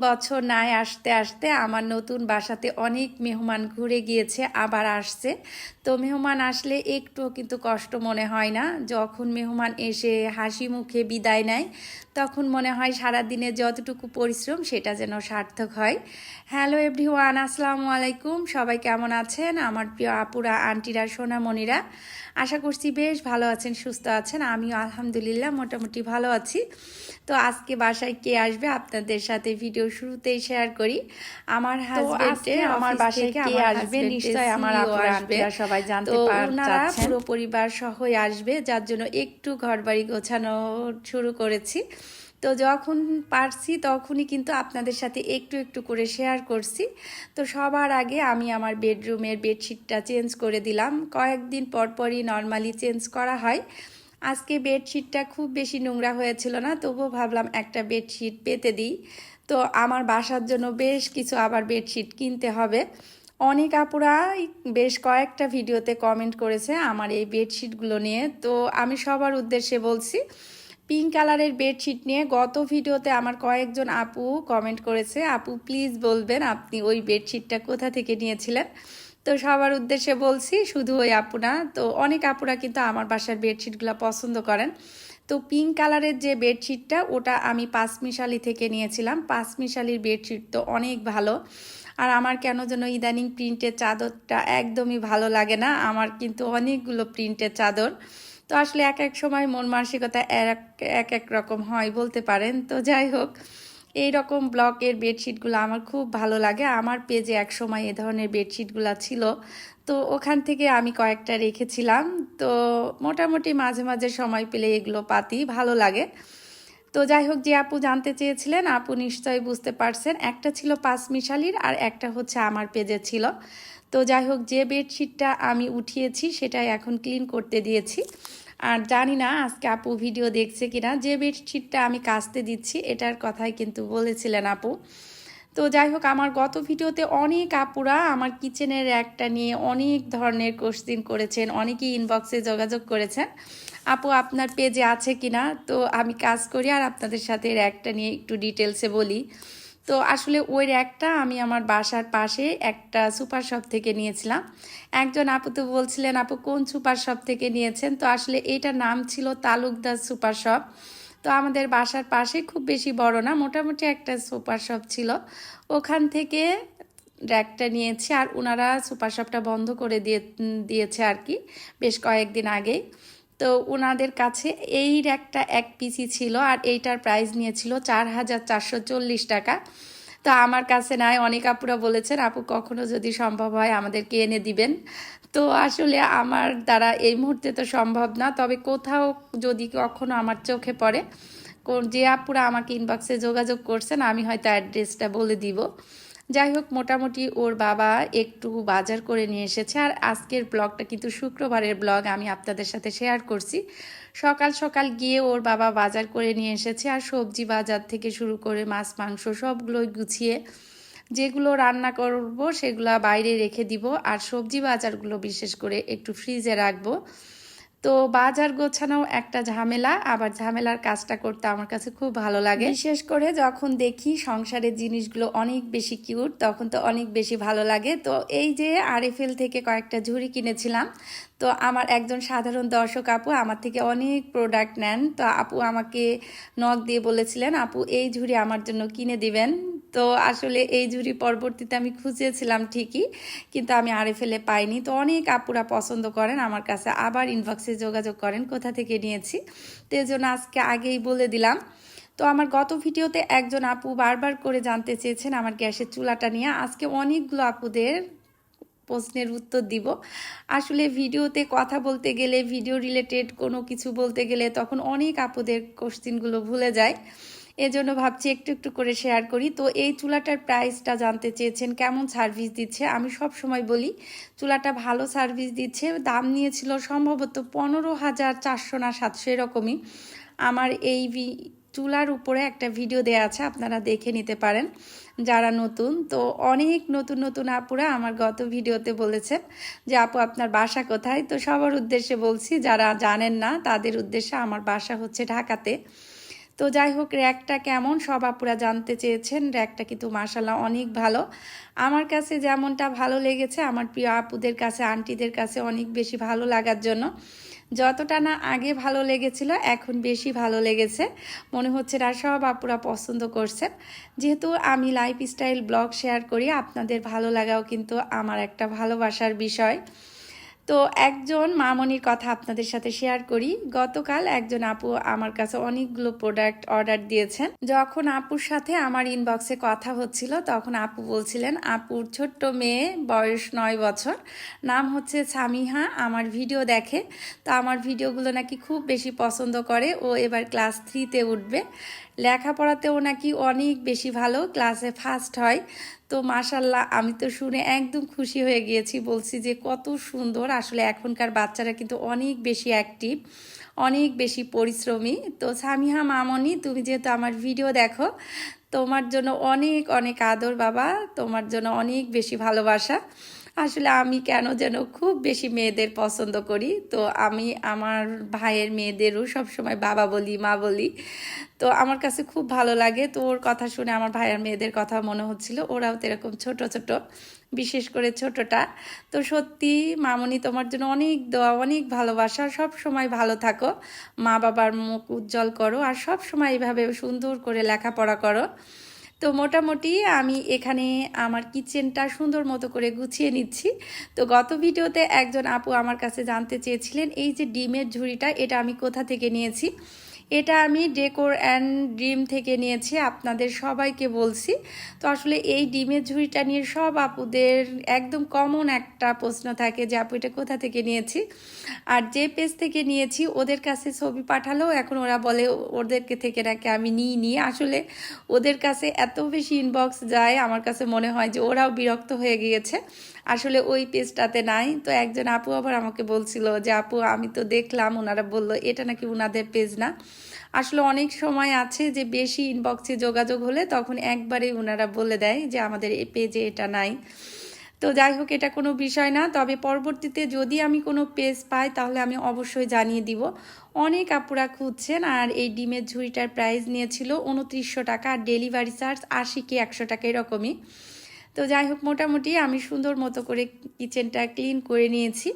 বছর নাই আসতে আসতে আমার নতুন বাসাতে অনেক মেহমান ঘুরে গিয়েছে, আবার আসছে। তো মেহমান আসলে একটু কিন্তু কষ্ট মনে হয় না। যখন মেহমান এসে হাসি মুখে বিদায় নেয় তখন মনে হয় সারাদিনে যতটুকু পরিশ্রম সেটা যেন সার্থক হয়। হ্যালো এভরিওয়ান আসসালামু আলাইকুম। সবাই কেমন আছেন? আমার প্রিয় আপুরা আন্টিরা সোনামণিরা আশা করছি বেশ ভালো আছেন সুস্থ আছেন। আমিও আলহামদুলিল্লাহ মোটামুটি ভালো আছি। তো আজকে বাসায় কে আসবে আপনাদের সাথে ভিডিও শুরুতেই শেয়ার করি। আমার হাজবেন্ডে আমার বাসায় কে আসবে? নিশ্চয় আমার আপুরা আন্টিরা সবাই জানতে ওনারা পুরো পরিবার সহই আসবে যার জন্য একটু ঘরবাড়ি গোছানো শুরু করেছি। তো যখন পারছি, তখনই কিন্তু আপনাদের সাথে একটু একটু করে শেয়ার করছি। তো সবার আগে আমি আমার বেডরুমের বেডশিটটা চেঞ্জ করে দিলাম। কয়েকদিন পরপরই নর্মালি চেঞ্জ করা হয়। আজকে বেডশিটটা খুব বেশি নোংরা হয়েছিল না, তবুও ভাবলাম একটা বেডশিট পেতে দিই। তো আমার বাসার জন্য বেশ কিছু আবার বেডশিট কিনতে হবে। অনেক আপুরা বেশ কয়েকটা ভিডিওতে কমেন্ট করেছে আমার এই বেডশিটগুলো নিয়ে। তো আমি সবার উদ্দেশ্যে বলছি পিঙ্ক কালারের বেডশিট নিয়ে গত ভিডিওতে আমার কয়েকজন আপু কমেন্ট করেছে, আপু প্লিজ বলবেন আপনি ওই বেডশিটটা কোথা থেকে নিয়েছিলেন? তো সবার উদ্দেশ্যে বলছি, শুধু ওই আপু না, তো অনেক আপুরা কিন্তু আমার বাসার বেডশিটগুলো পছন্দ করেন। তো পিঙ্ক কালারের যে বেডশিটটা, ওটা আমি পাঁচমিশালি থেকে নিয়েছিলাম। পাঁচমিশালির বেডশিট তো অনেক ভালো। আর আমার কেন যেন ইদানিং প্রিন্টের চাদরটা একদমই ভালো লাগে না। আমার কিন্তু অনেকগুলো প্রিন্টের চাদর। তো আসলে এক এক সময় মন মানসিকতা এক এক রকম হয় বলতে পারেন। তো যাই হোক এই রকম ব্লকের বেডশিটগুলো আমার খুব ভালো লাগে। আমার পেজে এক সময় এ ধরনের বেডশিটগুলো ছিল। তো ওখান থেকে আমি কয়েকটা রেখেছিলাম। তো মোটামুটি মাঝে মাঝে সময় পেলে এগুলো পাতি, ভালো লাগে। তো যাই হোক, যে আপু জানতে চেয়েছিলেন, আপু নিশ্চয়ই বুঝতে পারছেন। একটা ছিল পাঁচ মিশালির আর একটা হচ্ছে আমার পেজে ছিল। তো যাই হোক, যে বেডশিটটা আমি উঠিয়েছি সেটাই এখন ক্লিন করতে দিয়েছি। আর জানি না আজকে আপু ভিডিও দেখছে কিনা, যে বেডশিটটা আমি কাচতে দিচ্ছি, এটার কথাই কিন্তু বলেছিলেন আপু। তো যাই হোক, আমার গত ভিডিওতে অনেক আপুরা আমার কিচেনের একটা নিয়ে অনেক ধরনের কোশ্চিন করেছেন, অনেকেই ইনবক্সে যোগাযোগ করেছেন। আপু, আপনার পেজে আছে কিনা? তো আমি কাজ করি আর আপনাদের সাথে একটা নিয়ে একটু ডিটেলসে বলি। তো আসলে ওই র্যাকটা আমি আমার বাসার পাশে একটা সুপার শপ থেকে নিয়েছিলাম। একজন আপু তো বলছিলেন, আপু, কোন সুপার শপ থেকে নিয়েছেন? তো আসলে এইটার নাম ছিল তালুকদার সুপার শপ। তো আমাদের বাসার পাশে খুব বেশি বড় না, মোটামুটি একটা সুপার শপ ছিল। ওখান থেকে র্যাকটা নিয়েছি আর ওনারা সুপার শপটা বন্ধ করে দিয়ে, দিয়েছে আর কি, বেশ কয়েকদিন আগেই। তো ওনাদের কাছে এই র্যাকটা এক পিসি ছিল আর এইটার প্রাইস নিয়েছিল চার হাজার চারশো চল্লিশ টাকা। তো আমার কাছে নাই, অনেক আপুরা বলেছেন, আপু, কখনো যদি সম্ভব হয় আমাদেরকে এনে দিবেন। তো আসলে আমার দ্বারা এই মুহূর্তে তো সম্ভব না, তবে কোথাও যদি কখনো আমার চোখে পড়ে যে আপুরা আমাকে ইনবক্সে যোগাযোগ করছেন, আমি হয়তো অ্যাড্রেসটা বলে দিব। যাই হোক, মোটামুটি ওর বাবা একটু বাজার করে নিয়ে এসেছে। আর আজকের ব্লগটা কিন্তু শুক্রবারের ব্লগ আমি আপনাদের সাথে শেয়ার করছি। সকাল সকাল গিয়ে ওর বাবা বাজার করে নিয়ে এসেছে আর সবজি বাজার থেকে শুরু করে মাছ, মাংস সবগুলোই গুছিয়ে যেগুলো রান্না করব সেগুলো বাইরে রেখে দিব। আর সবজি বাজারগুলো বিশেষ করে একটু ফ্রিজে রাখব। তো বাজার গোছানো একটা ঝামেলা, আবার ঝামেলার কাজটা করতে আমার কাছে খুব ভালো লাগে। বিশেষ করে যখন দেখি সংসারের জিনিসগুলো অনেক বেশি কিউট, তখন তো অনেক বেশি ভালো লাগে। তো এই যে আরএফএল থেকে কয়েকটা ঝুড়ি কিনেছিলাম, তো আমার একজন সাধারণ দর্শক আপু আমার থেকে অনেক প্রোডাক্ট নেন। তো আপু আমাকে নখ দিয়ে বলেছিলেন, আপু, এই ঝুড়ি আমার জন্য কিনে দিবেন। তো আসলে এই ঝুড়ি পরবর্তীতে আমি খুঁজেছিলাম ঠিকই, কিন্তু আমি আরে ফেলে পাইনি। তো অনেক আপুরা পছন্দ করেন, আমার কাছে আবার ইনবক্সে যোগাযোগ করেন কোথা থেকে নিয়েছি। তো এই জন্য আজকে আগেই বলে দিলাম। তো আমার গত ভিডিওতে একজন আপু বারবার করে জানতে চেয়েছেন আমার গ্যাসের চুলাটা নিয়ে। আজকে অনেকগুলো আপুদের প্রশ্নের উত্তর দিব। আসলে ভিডিওতে কথা বলতে গেলে, ভিডিও রিলেটেড কোনো কিছু বলতে গেলে তখন অনেক আপুদের কোশ্চিনগুলো ভুলে যায়। এজন্য ভাবছি একটু একটু করে শেয়ার করি। তো এই চুলাটার প্রাইসটা জানতে চেয়েছেন, কেমন সার্ভিস দিচ্ছে? আমি সব সময় বলি, চুলাটা ভালো সার্ভিস দিচ্ছে। দাম নিয়েছিল সম্ভবত পনেরো হাজার চারশো না সাতশো এরকমই। আমার এই চুলার উপরে একটা ভিডিও দেওয়া আছে, আপনারা দেখে নিতে পারেন, যারা নতুন। তো অনেক নতুন নতুন আপুরা আমার গত ভিডিওতে বলেছেন যে, আপু, আপনার বাসা কোথায়? তো সবার উদ্দেশ্যে বলছি, যারা জানেন না, তাদের উদ্দেশ্যে আমার বাসা হচ্ছে ঢাকাতে। তো যাই হোক, র্যাকটা কেমন? সব আপুরা জানতে চেয়েছেন। র্যাকটা কিন্তু মাসাল্লাহ অনেক ভালো। আমার কাছে যেমনটা ভালো লেগেছে, আমার প্রিয় আপুদের কাছে, আন্টিদের কাছে অনেক বেশি ভালো লাগার জন্য। যতটা না আগে ভালো লেগেছিল, এখন বেশি ভালো লেগেছে। মনে হচ্ছে না সব আপুরা পছন্দ করছেন। যেহেতু আমি লাইফস্টাইল ব্লগ শেয়ার করি, আপনাদের ভালো লাগাও কিন্তু আমার একটা ভালোবাসার বিষয়। তো একজন মামনির কথা আপনাদের সাথে শেয়ার করি। গতকাল একজন আপু আমার কাছে অনেকগুলো প্রোডাক্ট অর্ডার দিয়েছেন। যখন আপুর সাথে আমার ইনবক্সে কথা হচ্ছিল, তখন আপু বলছিলেন, আপুর ছোট্ট মেয়ে, বয়স নয় বছর। নাম হচ্ছে সামিহা, আমার ভিডিও দেখে। তো আমার ভিডিওগুলো নাকি খুব বেশি পছন্দ করে। ও এবার ক্লাস থ্রিতে উঠবে। লেখাপড়াতেও নাকি অনেক বেশি ভালো। ক্লাসে ফার্স্ট হয়। তো মাশাল্লাহ আমি তো শুনে একদম খুশি হয়ে গিয়েছি। বলছি যে কত সুন্দর। আসলে এখনকার বাচ্চারা কিন্তু অনেক বেশি অ্যাক্টিভ অনেক বেশি পরিশ্রমী। তো সামিহা, মামনি, তুমি যেহেতু আমার ভিডিও দেখো, তোমার জন্য অনেক অনেক আদর বাবা। তোমার জন্য অনেক বেশি ভালোবাসা। আসলে আমি কেন যেন খুব বেশি মেয়েদের পছন্দ করি। তো আমি আমার ভাইয়ের মেয়েদেরও সবসময় বাবা বলি, মা বলি। তো আমার কাছে খুব ভালো লাগে। তো ওর কথা শুনে আমার ভাইয়ের মেয়েদের কথা মনে হচ্ছিল। ওরাও তো এরকম ছোট ছোট, বিশেষ করে ছোটটা। তো সত্যি মামনি তোমার জন্য অনেক দোয়া, অনেক ভালোবাসা। সব সময় ভালো থাকো। মা বাবার মুখ উজ্জ্বল করো। আর সব সময় এইভাবে সুন্দর করে লেখাপড়া করো। তো মোটামুটি আমি এখানে আমার কিচেনটা সুন্দর মতো করে গুছিয়ে নিচ্ছি। তো গত ভিডিওতে একজন আপু আমার কাছে জানতে চেয়েছিলেন, এই যে ডিমের ঝুড়িটা, এটা আমি কোথা থেকে নিয়েছি? এটা আমি ডেকোর অ্যান্ড ডিম থেকে নিয়েছি, আপনাদের সবাইকে বলছি। তো আসলে এই ডিমের ঝুড়িটা নিয়ে সব আপুদের একদম কমন একটা প্রশ্ন থাকে যে, আপু, এটা কোথা থেকে নিয়েছি? আর যে পেজ থেকে নিয়েছি, ওদের কাছে ছবি পাঠালেও এখন ওরা বলে, ওদেরকে থেকে নাকি আমি নিই নিয়ে আসলে ওদের কাছে এত বেশি ইনবক্স যায়, আমার কাছে মনে হয় যে, ওরাও বিরক্ত হয়ে গিয়েছে। আসলে ওই পেজটাতে নাই। তো একজন আপু আবার আমাকে বলছিল যে, আপু, আমি তো দেখলাম। ওনারা বলল, এটা নাকি ওনাদের পেজ না। আসলে অনেক সময় আছে যে, বেশি ইনবক্সে যোগাযোগ হলে তখন একবারে ওনারা বলে দেয় যে, আমাদের এই পেজে এটা নাই। তো যাই হোক, এটা কোনো বিষয় না। তবে পরবর্তীতে যদি আমি কোনো পেজ পাই, তাহলে আমি অবশ্যই জানিয়ে দিব। অনেক আপুরা খুঁজছেন আর এই ডিমের ঝুড়িটার প্রাইস নিয়েছিল উনত্রিশশো টাকা আর ডেলিভারি চার্জ আশি কি একশো টাকা, এরকমই। তো যাই হোক মোটামুটি আমি সুন্দর মতো করে কিচেনটা ক্লিন করে নিয়েছি।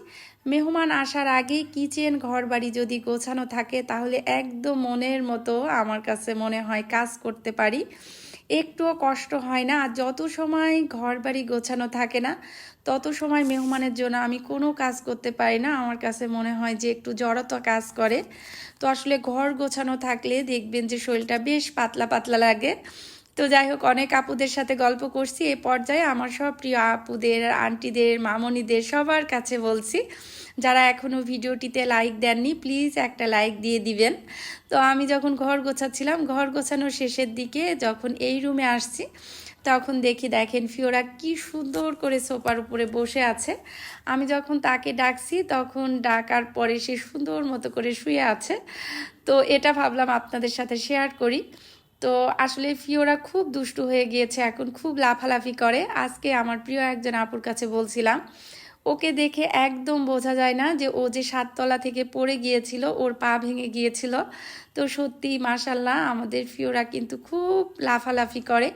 মেহমান আসার আগে কিচেন ঘর বাড়ি যদি গোছানো থাকে, তাহলে একদম মনের মতো আমার কাছে মনে হয় কাজ করতে পারি। একটুও কষ্ট হয় না, আর যত সময় ঘর বাড়ি গোছানো থাকে না, তত সময় মেহমানের জন্য আমি কোনো কাজ করতে পারি না। আমার কাছে মনে হয় যে একটু জড়তা কাজ করে। তো আসলে ঘর গোছানো থাকলে দেখবেন যে শরীরটা বেশ পাতলা পাতলা লাগে। তো যাই হোক, অনেক আপুদের সাথে গল্প করছি। এ পর্যায়ে আমার সব প্রিয় আপুদের, আন্টিদের, মামনিদের সবার কাছে বলছি, যারা এখনও ভিডিওটিতে লাইক দেননি প্লিজ একটা লাইক দিয়ে দিবেন। তো আমি যখন ঘর গোছাচ্ছিলাম, ঘর গোছানোর শেষের দিকে যখন এই রুমে আসছি, তখন দেখি দেখেন ফিওরা কি সুন্দর করে সোফার উপরে বসে আছে। আমি যখন তাকে ডাকছি, তখন ডাকার পরে সে সুন্দর মতো করে শুয়ে আছে। তো এটা ভাবলাম আপনাদের সাথে শেয়ার করি। তো আসলে ফিওরা খুব দুষ্টু হয়ে গিয়েছে, এখন খুব লাফালাফি করে। আজকে আমার প্রিয় একজন আপুর কাছে বলছিলাম, ওকে দেখে একদম বোঝা যায় না যে ও যে সাততলা থেকে পড়ে গিয়েছিল, ওর পা ভেঙে গিয়েছিল। তো সত্যি মাসাল্লাহ আমাদের ফিওরা কিন্তু খুব লাফালাফি করে।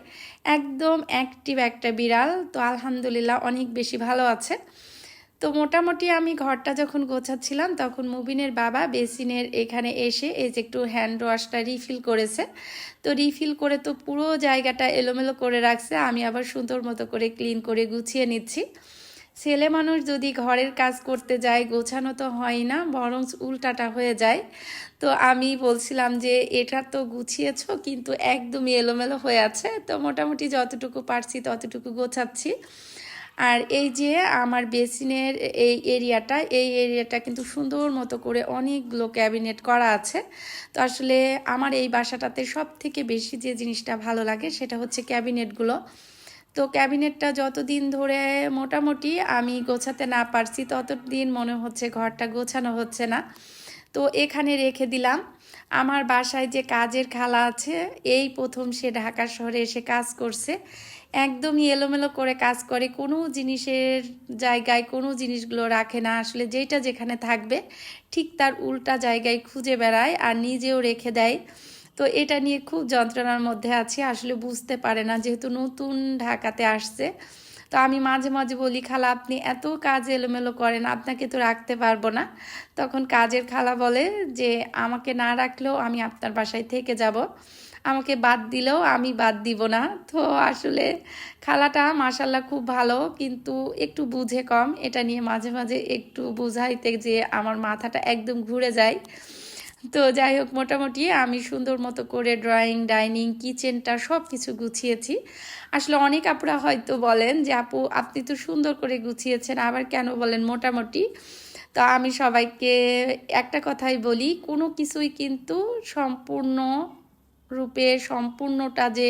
একদম অ্যাক্টিভ একটা বিড়াল। তো আলহামদুলিল্লাহ অনেক বেশি ভালো আছে। তো মোটামুটি আমি ঘরটা যখন গোছাচ্ছিলাম, তখন মুবিনের বাবা বেসিনের এখানে এসে এই যে একটু হ্যান্ড ওয়াশটা রিফিল করেছে। তো রিফিল করে তো পুরো জায়গাটা এলোমেলো করে রাখছে। আমি আবার সুন্দর মতো করে ক্লিন করে গুছিয়ে নিচ্ছি। ছেলে মানুষ যদি ঘরের কাজ করতে যায়, গোছানো তো হয় না বরং উল্টাটা হয়ে যায়। তো আমি বলছিলাম যে, এটা তো গুছিয়েছ, কিন্তু একদমই এলোমেলো হয়ে আছে। তো মোটামুটি যতটুকু পারছি ততটুকু গোছাচ্ছি। আর এই যে আমার বেসিনের এই এরিয়াটা এই এরিয়াটা কিন্তু সুন্দর মতো করে অনেকগুলো ক্যাবিনেট করা আছে। তো আসলে আমার এই বাসাটাতে সব থেকে বেশি যে জিনিসটা ভালো লাগে সেটা হচ্ছে ক্যাবিনেটগুলো। তো ক্যাবিনেটটা যতদিন ধরে মোটামুটি আমি গোছাতে না পারছি, ততদিন মনে হচ্ছে ঘরটা গোছানো হচ্ছে না। তো এখানে রেখে দিলাম। আমার বাসায় যে কাজের খালা আছে, এই প্রথম সে ঢাকা শহরে এসে কাজ করছে। একদমই এলোমেলো করে কাজ করে, কোনো জিনিসের জায়গায় কোনো জিনিসগুলো রাখে না। আসলে যেটা যেখানে থাকবে, ঠিক তার উল্টা জায়গায় খুঁজে বেড়ায় আর নিজেও রেখে দেয়। তো এটা নিয়ে খুব যন্ত্রণার মধ্যে আছি, আসলে বুঝতে পারে না, যেহেতু নতুন ঢাকাতে আসছে। তো আমি মাঝে মাঝে বলি, খালা, আপনি এত কাজ এলোমেলো করেন, আপনাকে তো রাখতে পারব না। তখন কাজের খালা বলে যে, আমাকে না রাখলেও আমি আপনার বাসায় থেকে যাব। আমাকে বাদ দিলেও আমি বাদ দিব না। তো আসলে খালাটা মাসাল্লাহ খুব ভালো, কিন্তু একটু বুঝে কম। এটা নিয়ে মাঝে মাঝে একটু বুঝাইতে যে আমার মাথাটা একদম ঘুরে যায়। তো যাই হোক, মোটামুটি আমি সুন্দর মতো করে ড্রয়িং ডাইনিং কিচেনটা সব কিছু গুছিয়েছি। আসলে অনেক আপুরা হয়তো বলেন যে, আপু, আপনি তো সুন্দর করে গুছিয়েছেন, আবার কেন বলেন মোটামুটি? তো আমি সবাইকে একটা কথাই বলি, কোনো কিছুই কিন্তু সম্পূর্ণ রূপে সম্পূর্ণটা যে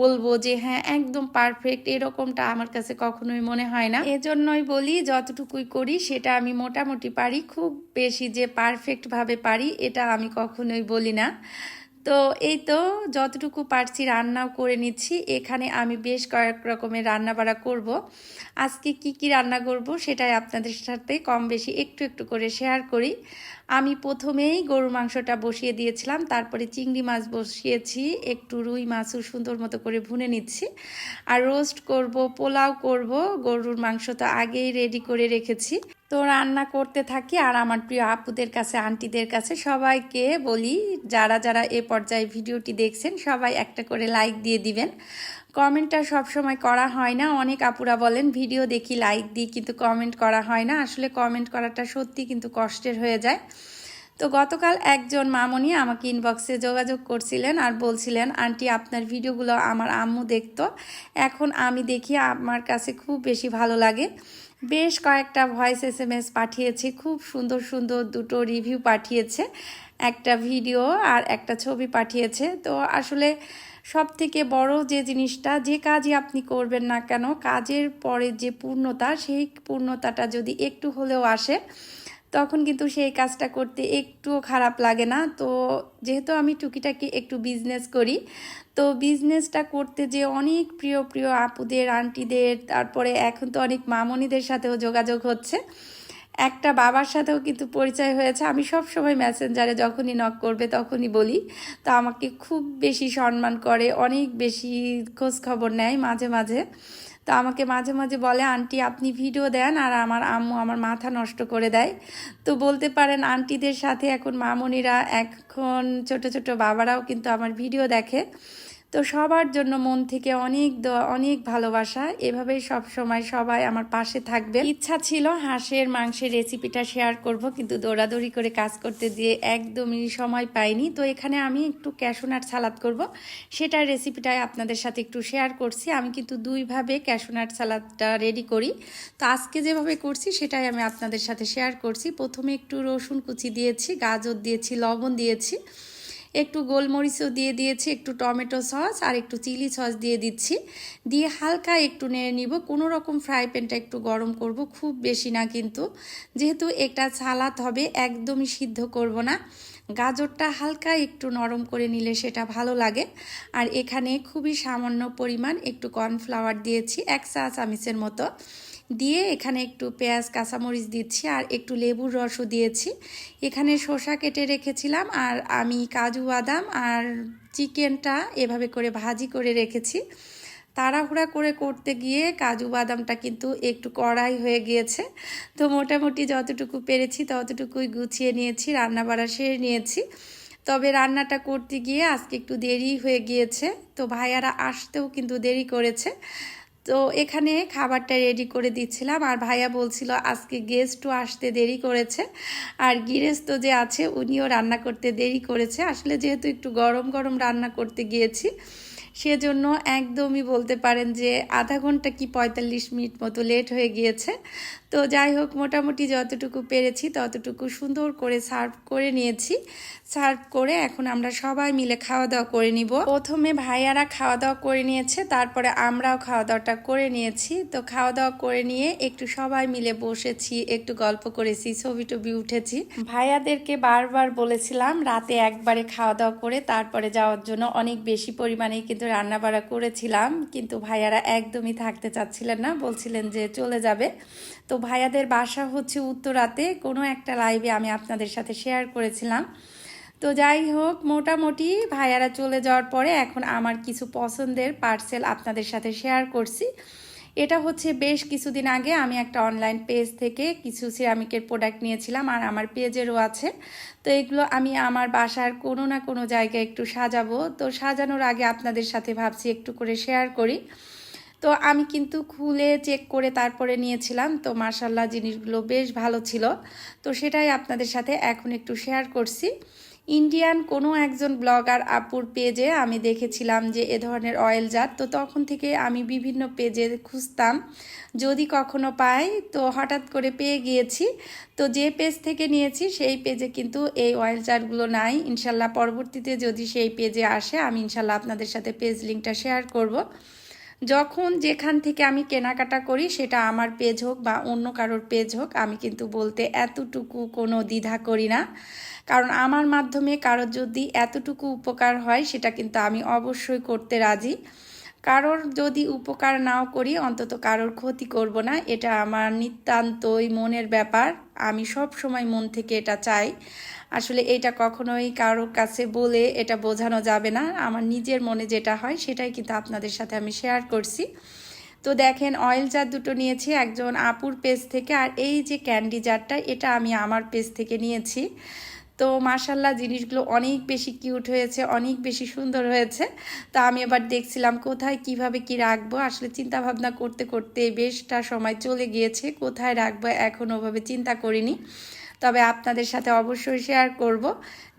বলব যে হ্যাঁ একদম পারফেক্ট এরকমটা আমার কাছে কখনোই মনে হয় না। এজন্যই বলি যতটুকুই করি সেটা আমি মোটামুটি পারি, খুব বেশি যে পারফেক্টভাবে পারি এটা আমি কখনোই বলি না। তো এই তো যতটুকু পারছি রান্নাও করে নিচ্ছি, এখানে আমি বেশ কয়েক রকমের রান্না বাড়া করব। আজকে কি কি রান্না করব সেটাই আপনাদের সাথে কম বেশি একটু একটু করে শেয়ার করি। আমি প্রথমেই গরুর মাংসটা বসিয়ে দিয়েছিলাম, তারপরে চিংড়ি মাছ বসিয়েছি, একটু রুই মাছও সুন্দর মতো করে ভুনে নিচ্ছি। আর রোস্ট করব, পোলাও করব, গরুর মাংস তো আগেই রেডি করে রেখেছি। তো রান্না করতে থাকি আর আমার প্রিয় আপুদের কাছে, আন্টিদের কাছে সবাইকে বলি, যারা যারা এ পর্যায়ে ভিডিওটি দেখছেন, সবাই একটা করে লাইক দিয়ে দিবেন। কমেন্টটা সবসময় করা হয় না। অনেক আপুরা বলেন, ভিডিও দেখি লাইক দিই, কিন্তু কমেন্ট করা হয় না। আসলে কমেন্ট করাটা সত্যি কিন্তু কষ্টের হয়ে যায়। তো গতকাল একজন মামনি আমাকে ইনবক্সে যোগাযোগ করছিলেন আর বলছিলেন, আন্টি, আপনার ভিডিওগুলো আমার আম্মু দেখতো। এখন আমি দেখি, আমার কাছে খুব বেশি ভালো লাগে। বেশ কয়েকটা ভয়েস এস এম এস পাঠিয়েছি, খুব সুন্দর সুন্দর দুটো রিভিউ পাঠিয়েছে। একটা ভিডিও আর একটা ছবি পাঠিয়েছে। তো আসলে সব থেকে বড় যে জিনিসটা, যে কাজই আপনি করবেন না কেন, কাজের পরে যে পূর্ণতা, সেই পূর্ণতাটা যদি একটু হলেও আসে, তখন কিন্তু সেই কাজটা করতে একটুও খারাপ লাগে না। তো যেহেতু আমি টুকিটাকি একটু বিজনেস করি, তো বিজনেসটা করতে যে অনেক প্রিয় প্রিয় আপুদের আন্টিদের তারপরে এখন তো অনেক মামনিদের সাথেও যোগাযোগ হচ্ছে। একটা বাবার সাথেও কিন্তু পরিচয় হয়েছে। আমি সব সময় মেসেঞ্জারে যখনই নক করবে তখনই বলি। তো আমাকে খুব বেশি সম্মান করে, অনেক বেশি খোঁজ খবর নেয় মাঝে মাঝে। তো আমাকে মাঝে মাঝে বলে, আন্টি, আপনি ভিডিও দেন আর আমার আম্মু আমার মাথা নষ্ট করে দেয়। তো বলতে পারেন, আন্টিদের সাথে এখন মামনিরা এখন ছোট ছোট বাবারাও কিন্তু আমার ভিডিও দেখে। তো সবার জন্য মন থেকে অনেক অনেক ভালোবাসা। এভাবেই সব সময় সবাই আমার পাশে থাকবে। ইচ্ছা ছিল হাঁসের, মাংসের রেসিপিটা শেয়ার করব, কিন্তু দৌড়াদৌড়ি করে কাজ করতে দিয়ে একদমই সময় পাইনি। তো এখানে আমি একটু ক্যাশোনাট সালাদ করব। সেটার রেসিপিটাই আপনাদের সাথে একটু শেয়ার করছি। আমি কিন্তু দুইভাবে ক্যাশোনাট সালাদটা রেডি করি। তো আজকে যেভাবে করছি, সেটাই আমি আপনাদের সাথে শেয়ার করছি। প্রথমে একটু রসুন কুচি দিয়েছি, গাজর দিয়েছি, লবণ দিয়েছি। একটু গোলমরিচও দিয়ে দিয়েছি, একটু টমেটো সস আর একটু চিলি সস দিয়ে দিচ্ছি। দিয়ে হালকা একটু নেড়ে নিব, কোনো রকম ফ্রাই প্যানটা একটু গরম করব, খুব বেশি না কিন্তু। যেহেতু একটা সালাদ হবে, একদমই সিদ্ধ করব না। গাজরটা হালকা একটু নরম করে নিলে সেটা ভালো লাগে। আর এখানে খুবই সামান্য পরিমাণ একটু কর্নফ্লাওয়ার দিয়েছি, এক চা চামিচের মতো। দিয়ে এখানে একটু পেঁয়াজ, কাঁচামরিচ দিচ্ছি আর একটু লেবুর রসও দিয়েছি। এখানে শসা কেটে রেখেছিলাম আর আমি কাজু বাদাম আর চিকেনটা এভাবে করে ভাজি করে রেখেছি। তাড়াহুড়া করে করতে গিয়ে কাজু বাদামটা কিন্তু একটু কড়াই হয়ে গিয়েছে। তো মোটামুটি যতটুকু পেরেছি ততটুকুই গুছিয়ে নিয়েছি রান্না বাড়া সেরে নিয়েছি। তবে রান্নাটা করতে গিয়ে আজকে একটু দেরি হয়ে গিয়েছে। তো ভাইয়ারা আসতেও কিন্তু দেরি করেছে। তো এখানে খাবারটা রেডি করে দিচ্ছিলাম। আর ভাইয়া বলছিল, আজকে গেস্টও আসতে দেরি করেছে। আর গিরেস্ত যে আছে, উনিও রান্না করতে দেরি করেছে। আসলে যেহেতু একটু গরম গরম রান্না করতে গিয়েছি সেজন্য একদমই বলতে পারেন যে আধা ঘণ্টা কি পঁয়তাল্লিশ মিনিট মতো লেট হয়ে গিয়েছে। তো যাই হোক, মোটামুটি যতটুকু পেরেছি ততটুকু সুন্দর করে সার্ভ করে নিয়েছি। সার্ভ করে এখন আমরা সবাই মিলে খাওয়া দাওয়া করে নিব। প্রথমে ভাইয়ারা খাওয়া দাওয়া করে নিয়েছে, তারপরে আমরাও খাওয়া দাওয়াটা করে নিয়েছি। তো খাওয়া দাওয়া করে নিয়ে একটু সবাই মিলে বসেছি, একটু গল্প করেছি, ছবি টবি উঠেছি। ভাইয়াদেরকে বারবার বলেছিলাম, রাতে একবারে খাওয়া দাওয়া করে তারপরে যাওয়ার জন্য অনেক বেশি পরিমাণে কিন্তু রান্না বাড়া করেছিলাম, কিন্তু ভাইয়ারা একদমই থাকতে চাচ্ছিলেন না, বলছিলেন যে চলে যাবে। তো ভাইয়াদের বাসা হচ্ছে উত্তরাতে, কোনো একটা লাইভে আমি আপনাদের সাথে শেয়ার করেছিলাম। তো যাই হোক, মোটামুটি ভাইয়ারা চলে যাওয়ার পরে এখন আমার কিছু পছন্দের পার্সেল আপনাদের সাথে শেয়ার করছি। এটা হচ্ছে বেশ কিছুদিন আগে আমি একটা অনলাইন পেজ থেকে কিছু সিরামিকের প্রোডাক্ট নিয়েছিলাম আর আমার পেজেরও আছে। তো এগুলো আমি আমার বাসার কোনো না কোনো জায়গায় একটু সাজাবো। তো সাজানোর আগে আপনাদের সাথে ভাবছি একটু করে শেয়ার করি। তো আমি কিন্তু খুলে চেক করে তারপরে নিয়েছিলাম। তো মার্শাল্লাহ জিনিসগুলো বেশ ভালো ছিল। তো সেটাই আপনাদের সাথে এখন একটু শেয়ার করছি। ইন্ডিয়ান কোনো একজন ব্লগার আপুর পেজে আমি দেখেছিলাম যে এ ধরনের অয়েল জাত। তো তখন থেকে আমি বিভিন্ন পেজে খুঁজতাম। যদি কখনো পাই, তো হঠাৎ করে পেয়ে গিয়েছি। তো যে পেজ থেকে নিয়েছি, সেই পেজে কিন্তু এই অয়েল জারগুলো নাই। ইনশাল্লাহ পরবর্তীতে যদি সেই পেজে আসে, আমি ইনশাল্লাহ আপনাদের সাথে পেজ লিঙ্কটা শেয়ার করব। যখন যেখান থেকে আমি কেনাকাটা করি, সেটা আমার পেজ হোক বা অন্য কারোর পেজ হোক, আমি কিন্তু বলতে এতটুকু কোনো দ্বিধা করি না। কারণ আমার মাধ্যমে কারোর যদি এতটুকু উপকার হয়, সেটা কিন্তু আমি অবশ্যই করতে রাজি। কারোর যদি উপকার নাও করি, অন্তত কারোর ক্ষতি করব না, এটা আমার নিতান্তই মনের ব্যাপার। আমি সব সময় মন থেকে এটা চাই। আসলে এটা কখনোই কারোর কাছে বলে এটা বোঝানো যাবে না। আমার নিজের মনে যেটা হয় সেটাই কিন্তু আপনাদের সাথে আমি শেয়ার করছি। তো দেখেন অয়েল জার দুটো নিয়েছি, একজন আপুর পেজ থেকে, আর এই যে ক্যান্ডি জারটা এটা আমি আমার পেজ থেকে নিয়েছি। তো মার্শাল্লাহ জিনিসগুলো অনেক বেশি কিউট হয়েছে, অনেক বেশি সুন্দর হয়েছে। তো আমি এবার দেখছিলাম কোথায়, কীভাবে কি রাখব? আসলে চিন্তা ভাবনা করতে করতে বেশটা সময় চলে গিয়েছে, কোথায় রাখব? এখন ওভাবে চিন্তা করিনি। তবে আপনাদের সাথে অবশ্যই শেয়ার করব।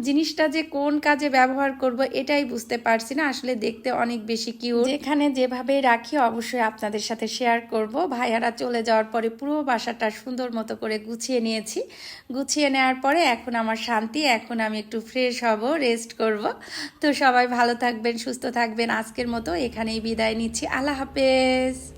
জিনিসটা যে কোন কাজে ব্যবহার করব এটাই বুঝতে পারছি না। আসলে দেখতে অনেক বেশি কিউট যেখানে যেভাবে রাখি অবশ্যই আপনাদের সাথে শেয়ার করব। ভাইয়ারা চলে যাওয়ার পরে পুরো বাসাটা সুন্দর মতো করে গুছিয়ে নিয়েছি। গুছিয়ে নেওয়ার পরে এখন আমার শান্তি, এখন আমি একটু ফ্রেশ হব রেস্ট করব। তো সবাই ভালো থাকবেন, সুস্থ থাকবেন। আজকের মতো এখানেই বিদায় নিচ্ছি। আল্লাহ হাফেজ।